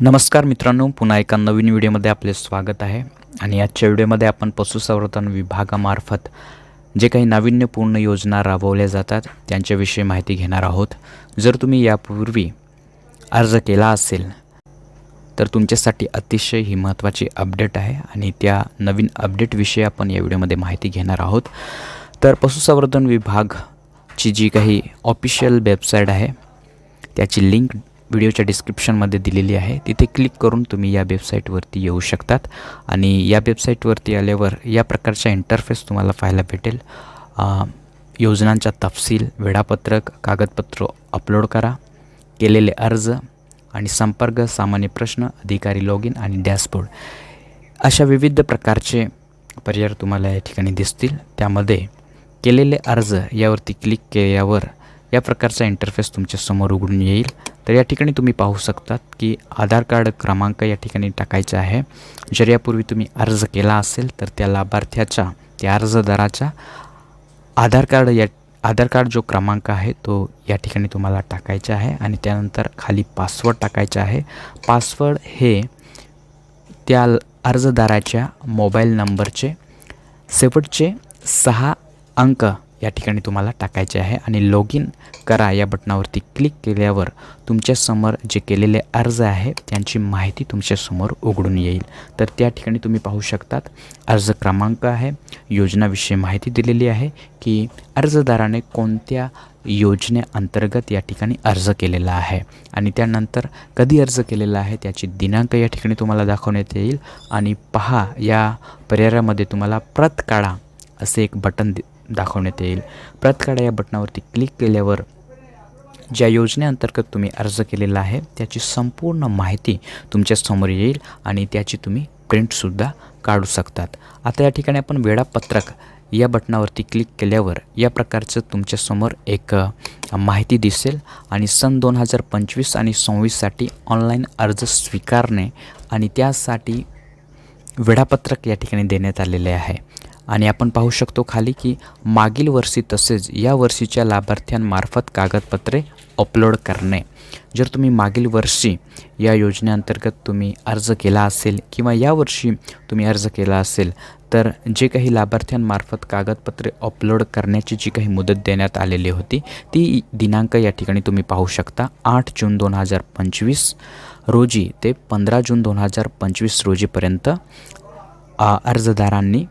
नमस्कार मित्रांनो पुन्हा एका नवीन व्हिडिओमध्ये आपले स्वागत आहे. आणि आजच्या व्हिडिओमध्ये आपण पशुसंवर्धन विभागामार्फत जे काही नाविन्यपूर्ण योजना राबवल्या जातात त्यांच्याविषयी माहिती घेणार आहोत. जर तुम्ही यापूर्वी अर्ज केला असेल तर तुमच्यासाठी अतिशय ही महत्त्वाची अपडेट आहे आणि त्या नवीन अपडेटविषयी आपण या व्हिडिओमध्ये माहिती घेणार आहोत. तर पशुसंवर्धन विभागची जी काही ऑफिशियल वेबसाईट आहे त्याची लिंक व्हिडिओच्या डिस्क्रिप्शनमध्ये दिलेली आहे. तिथे क्लिक करून तुम्ही या वेबसाईटवरती येऊ शकतात. आणि या वेबसाईटवरती आल्यावर या प्रकारचा इंटरफेस तुम्हाला पाहायला भेटेल. योजनांचा तपशील वेळापत्रक कागदपत्र अपलोड करा. केलेले अर्ज आणि संपर्क सामान्य प्रश्न अधिकारी लॉग इन आणि डॅशबोर्ड अशा विविध प्रकारचे पर्याय तुम्हाला या ठिकाणी दिसतील. त्यामध्ये केलेले अर्ज यावरती क्लिक केल्यावर या प्रकारचा इंटरफेस तुमच्यासमोर उघडून येईल. तर या ठिकाणी तुम्ही पाहू शकतात की आधार कार्ड क्रमांक या ठिकाणी टाकायचा आहे. जर यापूर्वी तुम्ही अर्ज केला असेल तर त्या लाभार्थ्याच्या त्या अर्जदाराच्या आधार कार्ड या आधार कार्ड जो क्रमांक आहे तो या ठिकाणी तुम्हाला टाकायचा आहे. आणि त्यानंतर खाली पासवर्ड टाकायचा आहे. पासवर्ड हे त्या अर्जदाराच्या मोबाईल नंबरचे शेवटचे सहा अंक या ठिकाणी तुम्हाला टाकायचे आहे आणि लॉग इन करा. या बटनावरती क्लिक केल्यावर तुमच्यासमोर जे केलेले अर्ज आहे त्यांची माहिती तुमच्यासमोर उघडून येईल. तर त्या ठिकाणी तुम्ही पाहू शकतात अर्ज क्रमांक आहे योजनाविषयी माहिती दिलेली आहे की अर्जदाराने कोणत्या योजनेअंतर्गत या ठिकाणी अर्ज केलेला आहे. आणि त्यानंतर कधी अर्ज केलेला आहे त्याची दिनांक या ठिकाणी तुम्हाला दाखवण्यात येईल. आणि पहा या पर्यायामध्ये तुम्हाला प्रत काढा असे एक बटन दि- दाखवण्यात येईल. प्रतकाडा या बटनावरती क्लिक केल्यावर ज्या योजनेअंतर्गत तुम्ही अर्ज केलेला आहे त्याची संपूर्ण माहिती तुमच्यासमोर येईल आणि त्याची तुम्ही प्रिंटसुद्धा काढू शकतात. आता या ठिकाणी आपण वेळापत्रक या बटनावरती क्लिक केल्यावर या प्रकारचं तुमच्यासमोर एक माहिती दिसेल आणि सन दोन हजार पंचवीस आणि सव्वीससाठी ऑनलाईन अर्ज स्वीकारणे आणि त्यासाठी वेळापत्रक या ठिकाणी देण्यात आलेले आहे. आणि आपण पाहू शकतो खाली की मागील वर्षी तसेच या वर्षीच्या लाभार्थ्यांमार्फत कागदपत्रे अपलोड करणे. जर तुम्ही मागील वर्षी या योजनेअंतर्गत तुम्ही अर्ज केला असेल किंवा यावर्षी तुम्ही अर्ज केला असेल तर जे काही लाभार्थ्यांमार्फत कागदपत्रे अपलोड करण्याची जी काही मुदत देण्यात आलेली होती ती दिनांक या ठिकाणी तुम्ही पाहू शकता. आठ जून दोन हजार पंचवीस रोजी ते पंधरा जून दोन हजार पंचवीस रोजीपर्यंत अर्जदारांनी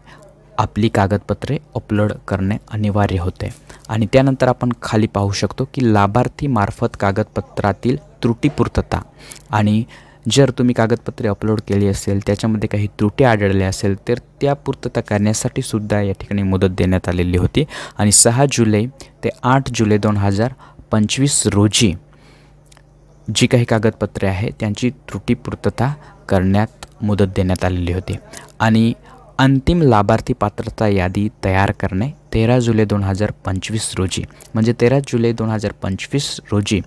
आपली कागदपत्रे अपलोड करणे अनिवार्य होते. आणि त्यानंतर आपण खाली पाहू शकतो की लाभार्थीमार्फत कागदपत्रातील त्रुटीपूर्तता. आणि जर तुम्ही कागदपत्रे अपलोड केली असेल त्याच्यामध्ये काही त्रुटी आढळल्या असेल तर त्या पूर्तता करण्यासाठी सुद्धा या ठिकाणी मुदत देण्यात आलेली होती. आणि सहा जुलै ते आठ जुलै दोन हजार पंचवीस रोजी जी काही कागदपत्रे आहे त्यांची त्रुटीपूर्तता करण्यात मुदत देण्यात आलेली होती. आणि अंतिम लाभार्थी पात्रता यादी तयार करणे तेरा जुलै दोन हजार पंचवीस रोजी. म्हणजे तेरा जुलै दोन हजार पंचवीस रोजी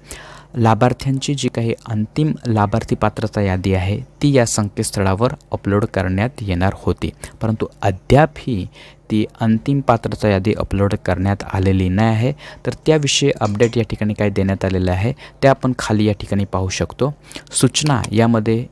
लाभार्थ्यांची जी काही अंतिम लाभार्थी पात्रता यादी आहे ती या संकेतस्थळावर अपलोड करण्यात येणार होती. परंतु अद्यापही ती अंतिम पात्रता यादी अपलोड करण्यात आलेली नाही आहे. तर त्याविषयी अपडेट या ठिकाणी काय देण्यात आलेलं आहे. ते आपण खाली या ठिकाणी पाहू शकतो. सूचना यामध्ये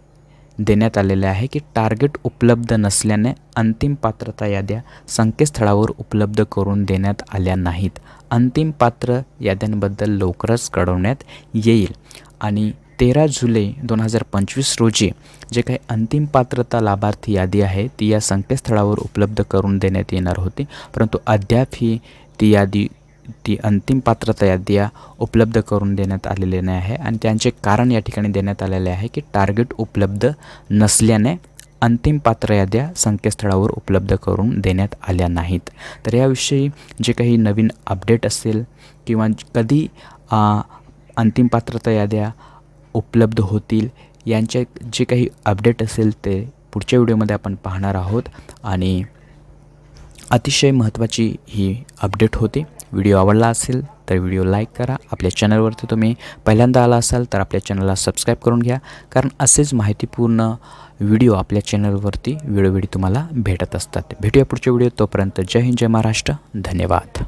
देण्यात आलेले आहे की टार्गेट उपलब्ध नसल्याने अंतिम पात्रता याद्या संकेतस्थळावर उपलब्ध करून देण्यात आल्या नाहीत. अंतिम पात्र याद्यांबद्दल लवकरच कळवण्यात येईल. आणि तेरा जुलै दोन हजार पंचवीस रोजी जे काही अंतिम पात्रता लाभार्थी यादी आहे ती या संकेतस्थळावर उपलब्ध करून देण्यात येणार होती. परंतु अद्याप ही ती यादी ती अंतिम पात्रता याद्या उपलब्ध करून देण्यात आलेले नाही आहे. आणि त्यांचे कारण या ठिकाणी देण्यात आलेले आहे की टार्गेट उपलब्ध नसल्याने अंतिम पात्र याद्या संकेतस्थळावर उपलब्ध करून देण्यात आल्या नाहीत. तर याविषयी जे काही नवीन अपडेट असेल किंवा कधी अंतिम पात्रता याद्या उपलब्ध होतील यांचे जे काही अपडेट असेल ते पुढच्या व्हिडिओमध्ये आपण पाहणार आहोत. आणि अतिशय महत्त्वाची ही अपडेट होती. व्हिडिओ आवडला असेल तर व्हिडिओ लाईक करा. आपल्या चॅनलवरती तुम्ही पहिल्यांदा आला असाल तर आपल्या चॅनलला सबस्क्राईब करून घ्या. कारण असेच माहितीपूर्ण व्हिडिओ आपल्या चॅनलवरती वेळोवेळी तुम्हाला भेटत असतात. भेटूया पुढच्या व्हिडिओ तोपर्यंत जय हिंद जय महाराष्ट्र. धन्यवाद.